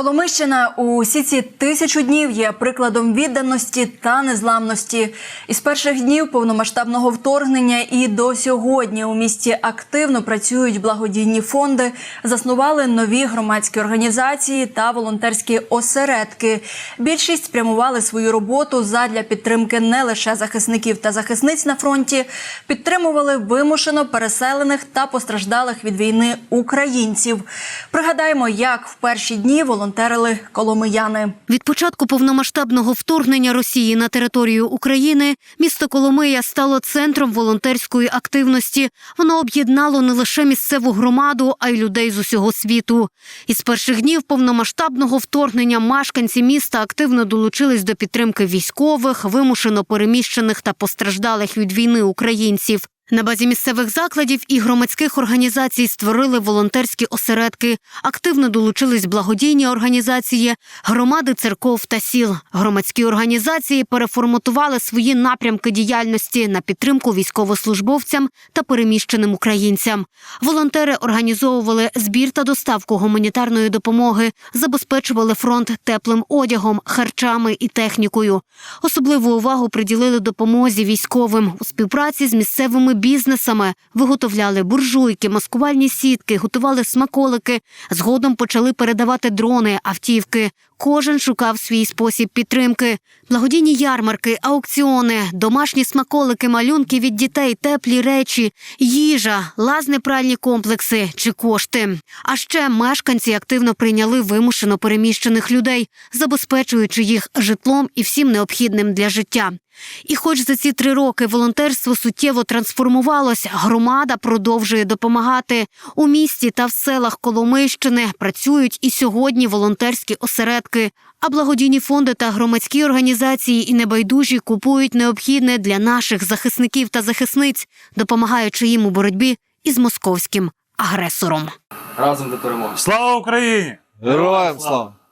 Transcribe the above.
Коломищина усі ці тисячу днів є прикладом відданості та незламності. Із перших днів повномасштабного вторгнення і до сьогодні у місті активно працюють благодійні фонди, заснували нові громадські організації та волонтерські осередки. Більшість спрямували свою роботу задля підтримки не лише захисників та захисниць на фронті, підтримували вимушено переселених та постраждалих від війни українців. Пригадаємо, як в перші дні волонтерили коломияни. Від початку повномасштабного вторгнення Росії на територію України місто Коломия стало центром волонтерської активності. Воно об'єднало не лише місцеву громаду, а й людей з усього світу. Із перших днів повномасштабного вторгнення мешканці міста активно долучились до підтримки військових, вимушено переміщених та постраждалих від війни українців. На базі місцевих закладів і громадських організацій створили волонтерські осередки. Активно долучились благодійні організації, громади церков та сіл. Громадські організації переформатували свої напрямки діяльності на підтримку військовослужбовцям та переміщеним українцям. Волонтери організовували збір та доставку гуманітарної допомоги, забезпечували фронт теплим одягом, харчами і технікою. Особливу увагу приділили допомозі військовим у співпраці з місцевими бізнесами. Виготовляли буржуйки, маскувальні сітки, готували смаколики. Згодом почали передавати дрони, автівки. Кожен шукав свій спосіб підтримки. Благодійні ярмарки, аукціони, домашні смаколики, малюнки від дітей, теплі речі, їжа, лазне пральні комплекси чи кошти. А ще мешканці активно прийняли вимушено переміщених людей, забезпечуючи їх житлом і всім необхідним для життя. І хоч за ці три роки волонтерство суттєво трансформувалось, громада продовжує допомагати. У місті та в селах Коломийщини працюють і сьогодні волонтерські осередки. А благодійні фонди та громадські організації і небайдужі купують необхідне для наших захисників та захисниць, допомагаючи їм у боротьбі із московським агресором. разом до перемоги. Слава Україні! Героям слава!